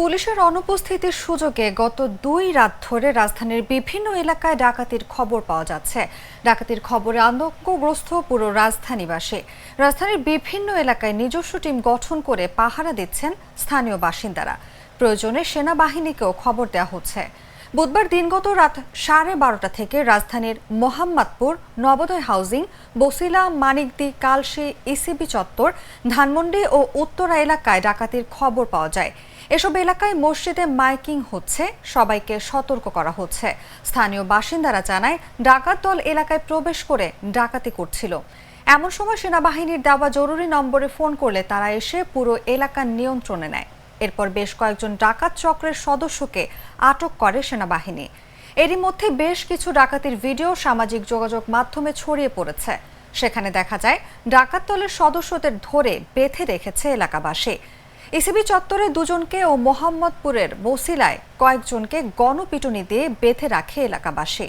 পুলিশের অনুপস্থিতির সুযোগে গত দুই রাত ধরে রাজধানীর বিভিন্ন এলাকায় ডাকাতির খবর পাওয়া যাচ্ছে। ডাকাতির খবরে আতঙ্কগ্রস্ত পুরো রাজধানীবাসী। রাজধানীর বিভিন্ন এলাকায় নিজস্ব টিম গঠন করে পাহারা দিচ্ছেন স্থানীয় বাসিন্দারা। প্রয়োজনে সেনাবাহিনীকেও খবর দেওয়া হচ্ছে। বুধবার দিনগত রাত সাড়ে বারোটা থেকে রাজধানীর মোহাম্মদপুর নবোদয় হাউজিং, বসিলা, মানিকদি, কালশি, ইসিবি চত্বর, ধানমন্ডি ও উত্তরা এলাকায় ডাকাতির খবর পাওয়া যায়। এসব এলাকায় মসজিদে মাইকিং হচ্ছে, সবাইকে সতর্ক করা হচ্ছে। স্থানীয় বাসিন্দারা জানায়, ডাকাত দল এলাকায় প্রবেশ করে ডাকাতি করছিল। এমন সময় সেনাবাহিনীর দেওয়া জরুরি নম্বরে ফোন করলে তারা এসে পুরো এলাকা নিয়ন্ত্রণে নেয়। এরপর বেশ কয়েকজন ডাকাত চক্রের সদস্যকে আটক করে সেনাবাহিনী। এরই মধ্যে বেশ কিছু ডাকাতির ভিডিও সামাজিক যোগাযোগ মাধ্যমে ছড়িয়ে পড়েছে। সেখানে দেখা যায়, ডাকাত দলের সদস্যদের ধরে বেঁধে রেখেছে এলাকাবাসী। ইসিবি চত্বরে দুজনকে ও মোহাম্মদপুরের বসিলায় কয়েকজনকে গণপিটুনি দিয়ে বেঁধে রাখে এলাকাবাসী।